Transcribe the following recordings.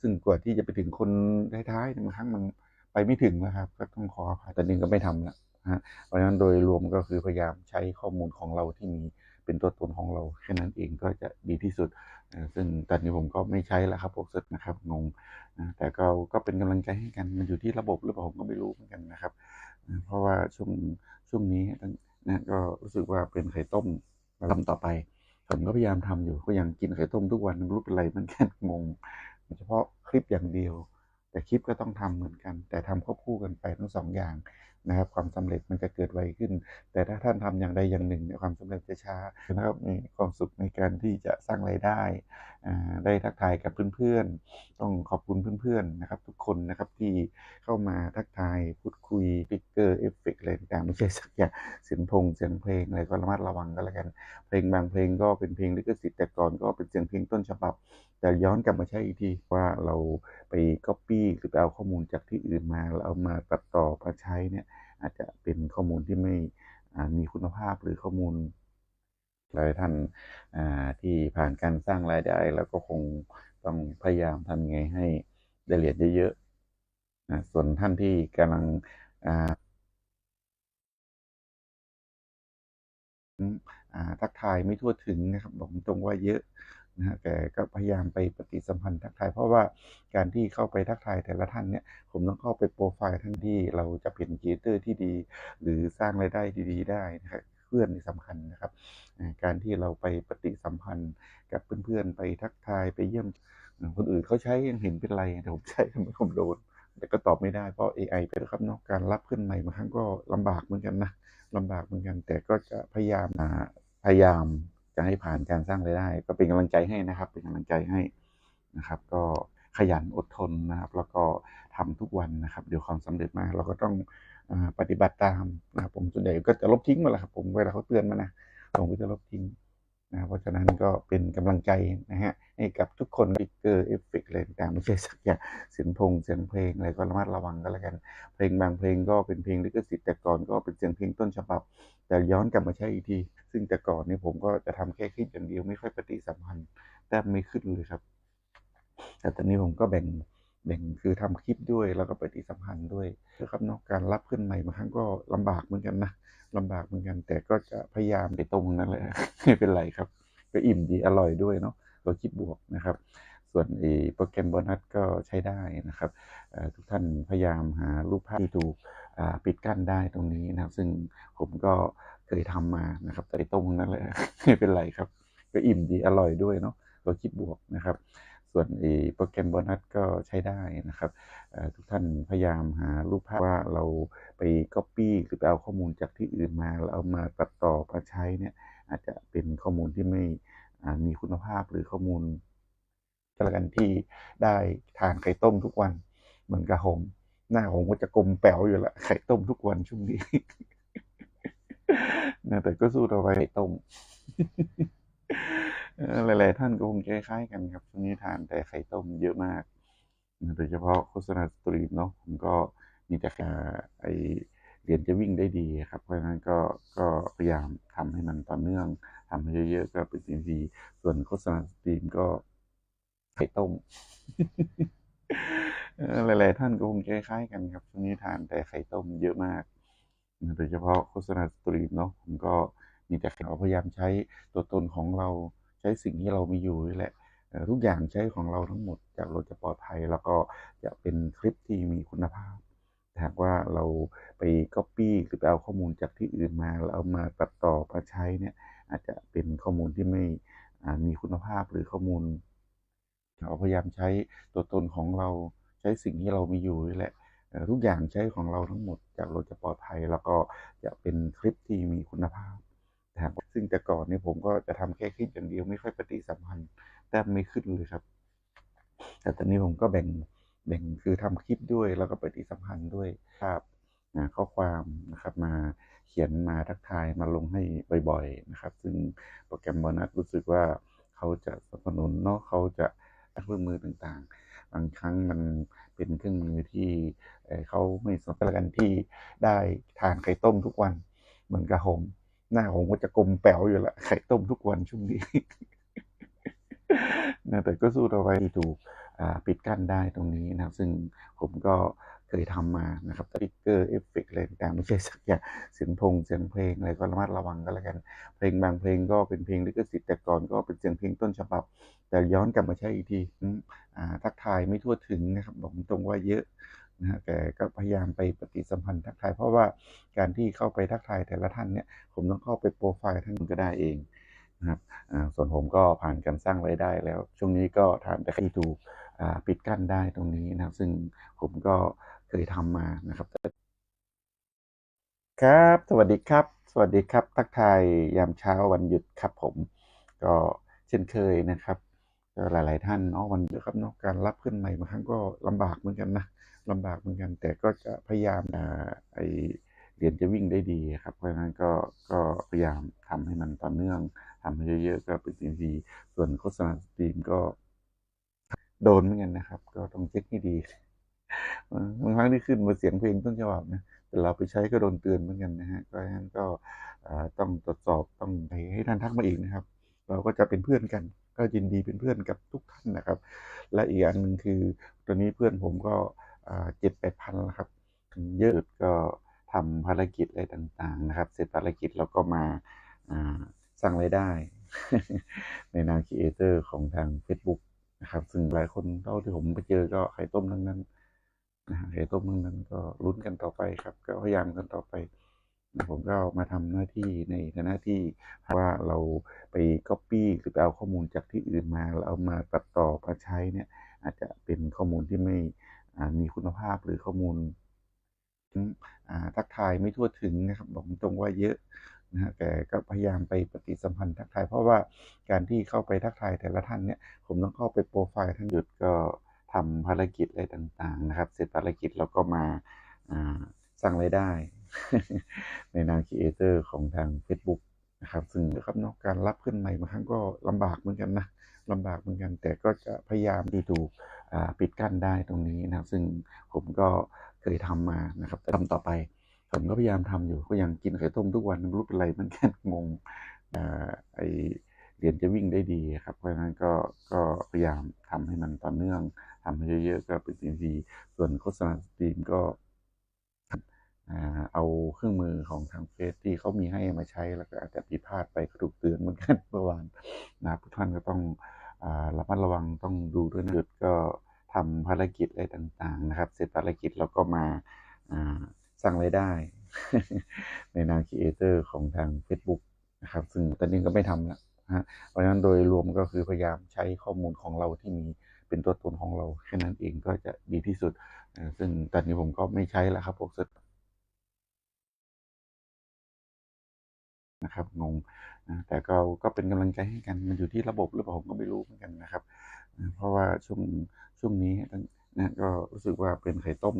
ซึ่งกว่าที่จะไปถึงคนท้ายๆเนี่ยบางครั้งมันไปไม่ถึงนะครับก็ต้องขออภัยแต่นี้ก็ไม่ทำละฮะเพราะฉะนั้นโดยรวมก็คือพยายามใช้ข้อมูลของเราที่มีเป็นตัวตนของเราแค่นั้นเองก็จะดีที่สุด ซึ่งตอนนี้ผมก็ไม่ใช้แล้วครับพวกเซตนะครับงงนะแต่ก็ก็เป็นกำลังใจให้กันมันอยู่ที่ระบบหรือเปล่าผมก็ไม่รู้เหมือนกันนะครับ เพราะว่าช่วงช่วงนี้นะก็รู้สึกว่าเป็นไข่ต้มทำต่อไปผมก็พยายามทำอยู่ก็ยังกินไข่ต้มทุกวันรู้เป็นไรมันแค่งง เฉพาะคลิปอย่างเดียว แต่คลิปก็ต้องทำเหมือนกัน แต่ทำควบคู่กันไปทั้งสองอย่างนะครับ ความสำเร็จมันจะเกิดไวขึ้น แต่ถ้าท่านทำอย่างใดอย่างหนึ่งเนี่ยความสำเร็จจะช้านะครับมีความสุขในการที่จะสร้างรายได้ ได้ทักทายกับเพื่อนๆ ต้องขอบคุณเพื่อนๆนะครับ ทุกคนนะครับที่เข้ามาทักทายพูดคุยสติ๊กเกอร์เอฟเฟกต์อะไรต่างๆไม่ใช่สักอย่างเสียงพงเสียงเพลงอะไรก็ระมัดระวังก็แล้วกัน เพลงบางเพลงก็เป็นเพลงลิขสิทธิ์แต่ก่อนก็เป็นเสียงเพลงต้นฉบับ แต่ย้อนกลับมาใช้อีกทีว่าเราไปก๊อปปี้หรือไปเอาข้อมูลจากที่อื่นมาแล้วเอามาตัดต่อมาใช้เนี่ยอาจจะเป็นข้อมูลที่ไม่มีคุณภาพหรือข้อมูล หลายท่านที่ผ่านการสร้างรายได้ แล้วก็คงต้องพยายามทำยังไงให้ได้เหรียญเยอะๆนะส่วนท่านที่กำลังทักทายไม่ทั่วถึงนะครับบอกตรงว่าเยอะนะฮะแต่ก็พยายามไปปฏิสัมพันธ์ทักทาย เพราะว่าการที่เข้าไปทักทายแต่ละท่านเนี่ย ผมต้องเข้าไปโปรไฟล์ท่านที่เราจะเป็นครีเอเตอร์ที่ดี หรือสร้างรายได้ดี ๆ ได้นะครับ เพื่อนนี่สำคัญนะครับ การที่เราไปปฏิสัมพันธ์กับเพื่อนๆ ไปทักทายไปเยี่ยมคนอื่นเขาใช้ยังเห็นเป็นไรแต่ผมใช้ทำไมผมโดนแต่ก็ตอบไม่ได้เพราะ AI ไปแล้วครับเนาะการรับเพื่อนใหม่บางครั้งก็ลำบากเหมือนกันนะลำบากเหมือนกัน แต่ก็จะพยายามอ่าพยายามจะให้ผ่านการสร้างรายได้ ก็เป็นกำลังใจให้นะครับ เป็นกำลังใจให้นะครับ ก็ขยันอดทนนะครับ แล้วก็ทำทุกวันนะครับ เดี๋ยวความสำเร็จมาเราก็ต้อง ปฏิบัติตามนะครับ ผมส่วนใหญ่ก็จะลบทิ้งหมดแหละครับ ผมเวลาเขาเตือนมานะผมก็จะลบทิ้งนะเพราะฉะนั้นก็เป็นกำลังใจนะฮะให้กับทุกคนสติ๊กเกอร์เอฟเฟกต์อะไรต่างไม่ใช่สักอย่างเสียงพงเสียงเพลงอะไรก็ระมัดระวังก็แล้วกัน เพลงบางเพลงก็เป็นเพลงลิขสิทธิ์แต่ก่อนก็เป็นเสียงเพลงต้นฉบับ แต่ย้อนกลับมาใช้อีกที ซึ่งแต่ก่อนนี่ผมก็จะทำแค่คลิปอย่างเดียวไม่ค่อยปฏิสัมพันธ์แทบไม่ขึ้นเลยครับ แต่ตอนนี้ผมก็แบ่ง แบ่งคือทำคลิปด้วยแล้วก็ปฏิสัมพันธ์ด้วยนะครับเนาะการรับเพื่อนใหม่บางครั้งก็ลำบากเหมือนกันนะลำบากเหมือนกัน แต่ก็จะพยายามไปตรงนั้นแหละไม่เป็นไรครับ ก็อิ่มดีอร่อยด้วยเนาะเราคิดบวกนะครับ ส่วนอ้โปรแกรมโบนัสก็ใช้ได้นะครับทุกท่านพยายามหารูปภาพที่ถูกปิดกั้นได้ตรงนี้นะครับ ซึ่งผมก็เคยทำมานะครับแต่ไอ้ตรงนั้นแหละไม่เป็นไรครับ ก็อิ่มดีอร่อยด้วยเนาะเราคิดบวกนะครับ ส่วนอ้โปรแกรมโบนัสก็ใช้ได้นะครับ ทุกท่านพยายามหารูปภาพว่าเราไปก๊อปปี้หรือไปเอาข้อมูลจากที่อื่นมาแล้วเอามาตัดต่อมาใช้เนี่ยอาจจะเป็นข้อมูลที่ไม่มีคุณภาพหรือข้อมูลก็แล้วกันที่ได้ทานไข่ต้มทุกวันเหมือนกับผมหน้าผมก็จะกลมแป๋วอยู่ละไข่ต้มทุกวันช่วงนี้นะแต่ก็สู้ต่อไปไข่ต้ม หลาย ๆ ท่านก็คงคล้ายๆกันครับช่วงนี้ทานแต่ไข่ต้มเยอะมากโดยเฉพาะโฆษณาสตรีมเนาะผมก็มีแต่อ่าไอเรียนจะวิ่งได้ดีครับ เพราะฉะนั้นก็ก็พยายามทำให้มันต่อเนื่องทำให้เยอะๆก็เป็นสิ่งดีส่วนโฆษณาสตรีมก็ไข่ต้มหลาย ๆ ท่านก็คงคล้ายๆกันครับช่วงนี้ทานแต่ไข่ต้มเยอะมากโดยเฉพาะโฆษณาสตรีมเนาะผมก็มีแต่เราพยายามใช้ตัวตนของเรา ช้สิ่งที่เรามีอยู่นี่แหละทุกอย่างใช้ของเราทั้งหมดจากเราจะปลอดภัย แล้วก็จะเป็นคลิปที่มีคุณภาพหากว่าเราไปก๊อปปี้หรือไปเอาข้อมูลจากที่อื่นมาแล้วเอามาตัดต่อมาใช้เนี่ย อาจจะเป็นข้อมูลที่ไม่มีคุณภาพหรือข้อมูลเราพยายามใช้ตัวตนของเราใช้สิ่งที่เรามีอยู่นี่แหละทุกอย่างใช้ของเราทั้งหมดจากเราจะปลอดภัย แล้วก็จะเป็นคลิปที่มีคุณภาพ นะครับซึ่งแต่ก่อนนี่ผมก็จะทำแค่คลิปอย่างเดียวไม่ค่อยปฏิสัมพันธ์แทบไม่ขึ้นเลยครับ แต่ตอนนี้ผมก็แบ่งแบ่งคือทำคลิปด้วยแล้วก็ปฏิสัมพันธ์ด้วยภาพอ่าข้อความนะครับมาเขียนมาทักทายมาลงให้บ่อยๆนะครับ ซึ่งโปรแกรมโบนัสรู้สึกว่าเขาจะสนับสนุนเนาะเขาจะเครื่องมือต่างๆ บางครั้งมันเป็นเครื่องมือที่เขาไม่สนับสนุนกันที่ได้ทานไข่ต้มทุกวันเหมือนกับผม หน้าผมก็จะกลมแป๋วอยู่ละไข่ต้มทุกวันช่วงนี้นะแต่ก็สู้ต่อไปถูกปิดกั้นได้ตรงนี้นะครับ ซึ่งผมก็เคยทำมานะครับสติ๊กเกอร์เอฟเฟกต์อะไรต่างไม่ใช่สักอย่างเสียงพงเสียงเพลงอะไรก็ระมัดระวังก็แล้วกัน เพลงบางเพลงก็เป็นเพลงลิขสิทธิ์แต่ก่อนก็เป็นเสียงเพลงต้นฉบับ แต่ย้อนกลับมาใช้อีกทีทักทายไม่ทั่วถึงนะครับบอกตรงว่าเยอะ นะฮะแต่ก็พยายามไปปฏิสัมพันธ์ทักทาย เพราะว่าการที่เข้าไปทักทายแต่ละท่านเนี่ยผมต้องเข้าไปโปรไฟล์ท่านก็ได้เองนะครับส่วนผมก็ผ่านการสร้างรายได้แล้ว ช่วงนี้ก็ทำแต่ที่ถูกปิดกั้นได้ตรงนี้นะครับ ซึ่งผมก็เคยทำมานะครับครับ สวัสดีครับ สวัสดีครับ ทักทายยามเช้าวันหยุดครับผม ก็เช่นเคยนะครับก็หลาย ๆ ท่านเนาะวันหยุดครับเนาะการรับขึ้นใหม่บางครั้งก็ลำบากเหมือนกันนะ ลำบากเหมือนกัน แต่ก็จะพยายามอ่าไอเหรียญจะวิ่งได้ดีครับ เพราะฉะนั้นก็ก็พยายามทำให้มันต่อเนื่องทำให้เยอะๆก็เป็นสิ่งดีส่วนโฆษณาสตรีมก็โดนเหมือนกันนะครับ ก็ต้องเช็คให้ดีบางครั้งที่ขึ้นมาเสียงเพลงต้นฉบับนะแต่เราไปใช้ก็โดนเตือนเหมือนกันนะฮะเพราะฉะนั้นก็ต้องตรวจสอบต้องไปให้ท่านทักมาอีกนะครับ เราก็จะเป็นเพื่อนกัน ก็ยินดีเป็นเพื่อนกับทุกท่านนะครับ และอีกอันหนึ่งคือตอนนี้เพื่อนผมก็ เจ็ดแปดพันแล้วครับถึงเยอะก็ทำภารกิจอะไรต่างๆนะครับ เสร็จภารกิจเราก็มาสร้างรายได้ ในนามครีเอเตอร์ของทาง Facebook นะครับ ซึ่งหลายคนเท่าที่ผมไปเจอก็ไข่ต้มทั้งนั้นนะไข่ต้มทั้งนั้นก็ลุ้นกันต่อไปครับ ก็พยายามกันต่อไปผมก็มาทำหน้าที่ในหน้าที่ว่าเราไปก๊อปปี้หรือไปเอาข้อมูลจากที่อื่นมาแล้วเอามาตัดต่อมาใช้เนี่ย อาจจะเป็นข้อมูลที่ไม่ มีคุณภาพหรือข้อมูลทักทายไม่ทั่วถึงนะครับบอกตรงว่าเยอะนะฮะแต่ก็พยายามไปปฏิสัมพันธ์ทักทาย เพราะว่าการที่เข้าไปทักทายแต่ละท่านเนี่ย ผมต้องเข้าไปโปรไฟล์ท่านหยุดก็ทำภารกิจอะไรต่างๆ นะครับ เสร็จภารกิจเราก็มาอ่าสร้างรายได้ ในนามครีเอเตอร์ของทาง Facebook นะครับ ซึ่งนะครับเนาะการรับขึ้นใหม่บางครั้งก็ลำบากเหมือนกันนะลำบากเหมือนกัน แต่ก็จะพยายามที่ถูกปิดกั้นได้ตรงนี้นะครับ ซึ่งผมก็เคยทำมานะครับทำต่อไป ผมก็พยายามทำอยู่ก็ยังกินไข่ต้มทุกวันรู้เป็นไรเหมันกันงงอไอเรียญจะวิ่งได้ดีครับ เพราะฉะนั้นก็ก็พยายามทำให้มันต่อเนื่องทำให้เยอะๆก็เป็นสิ่งดีส่วนโฆษณาสตรีมก็ เอาเครื่องมือของทางเฟซที่เขามีให้มาใช้แล้วก็อาจจะผิดพลาดไปก็ถูกเตือนเหมือนกันเมื่อวานนะครับทุกท่านก็ต้องระมัดระวังต้องดูด้วยนะก็ทำภารกิจอะไรต่างๆนะครับ เสร็จภารกิจเราก็มาสร้างรายได้ ในนามครีเอเตอร์ของทาง Facebook นะครับ ซึ่งตอนนี้ก็ไม่ทำละนะฮะเพราะฉะนั้นโดยรวมก็คือพยายามใช้ข้อมูลของเราที่มีเป็นตัวตนของเราแค่นั้นเองก็จะดีที่สุด ซึ่งตอนนี้ผมก็ไม่ใช้แล้วครับพวก นะครับงงนะแต่ก็ก็เป็นกำลังใจให้กันมันอยู่ที่ระบบหรือเปล่าผมก็ไม่รู้เหมือนกันนะครับนะเพราะว่าช่วงช่วงนี้นะก็รู้สึกว่าเป็นไข่ต้ม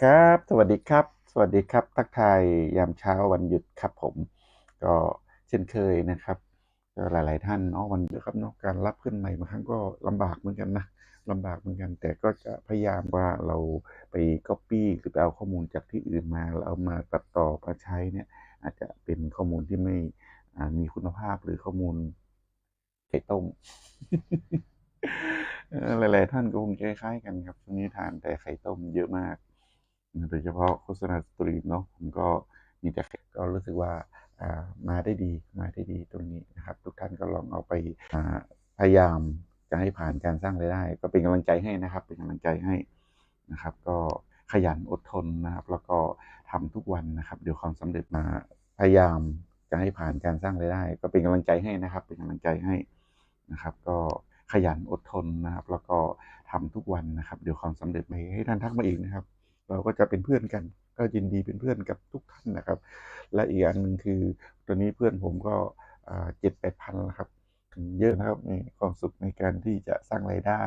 ครับ สวัสดีครับ สวัสดีครับ ทักทายยามเช้าวันหยุดครับผม ก็เช่นเคยนะครับก็หลาย ๆ ท่านเนาะวันหยุดครับเนาะการรับขึ้นใหม่บางครั้งก็ลำบากเหมือนกันนะ ลำบากเหมือนกัน แต่ก็จะพยายามว่าเราไปก๊อปปี้หรือไปเอาข้อมูลจากที่อื่นมาแล้วเอามาตัดต่อมาใช้เนี่ย อาจจะเป็นข้อมูลที่ไม่มีคุณภาพหรือข้อมูลไข่ต้มหลายๆท่านก็คงคล้ายๆกันครับช่วงนี้ทานแต่ไข่ต้มเยอะมากโดยเฉพาะโฆษณาสตรีมเนาะผมก็มีแต่ก็รู้สึกว่ามาได้ดีมาได้ดีตรงนี้นะครับ ทุกท่านก็ลองเอาไปพยายาม จะให้ผ่านการสร้างรายได้ ก็เป็นกำลังใจให้นะครับ เป็นกำลังใจให้นะครับ ก็ขยันอดทนนะครับ แล้วก็ทำทุกวันนะครับ เดี๋ยวความสำเร็จมาพยายามจะให้ผ่านการสร้างรายได้ ก็เป็นกำลังใจให้นะครับ เป็นกำลังใจให้นะครับ ก็ขยันอดทนนะครับ แล้วก็ทำทุกวันนะครับ เดี๋ยวความสำเร็จมาให้ท่านทักมาอีกนะครับ เราก็จะเป็นเพื่อนกัน ก็ยินดีเป็นเพื่อนกับทุกท่านนะครับ และอีกอันหนึ่งคือตอนนี้เพื่อนผมก็เจ็ดแปดพันแล้วครับ ถึงเยอะนะครับมีความสุขในการที่จะสร้างรายได้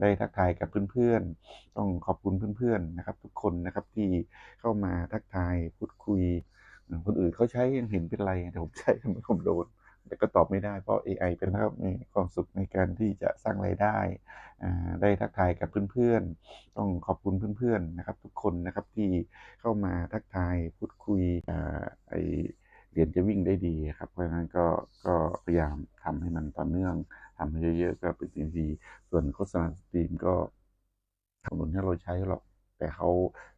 ได้ทักทายกับเพื่อนๆ ต้องขอบคุณเพื่อนๆนะครับ ทุกคนนะครับที่เข้ามาทักทายพูดคุย คนอื่นเขาใช้ยังเห็นเป็นไรแต่ผมใช้ทำไมผมโดนแต่ก็ตอบไม่ได้เพราะ AI เป็นนะครับมีความสุขในการที่จะสร้างรายได้ ได้ทักทายกับเพื่อนๆ ต้องขอบคุณเพื่อนๆนะครับ ทุกคนนะครับที่เข้ามาทักทายพูดคุยอ่าไอ เหรียญจะวิ่งได้ดีครับ เพราะฉะนั้นก็ก็พยายามทำให้มันต่อเนื่องทำให้เยอะๆก็เป็นสิ่งดีส่วนโฆษณาสตรีมก็สนับสนุนให้เราใช้หรอก แต่เขา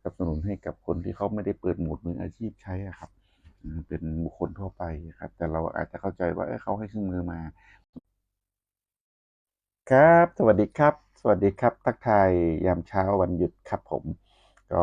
สนับสนุนให้กับคนที่เขาไม่ได้เปิดหมดมืออาชีพใช้ครับ เป็นบุคคลทั่วไปครับ แต่เราอาจจะเข้าใจว่าเขาให้เครื่องมือมา ครับ สวัสดีครับ สวัสดีครับ ทักทายยามเช้าวันหยุดครับผม ก็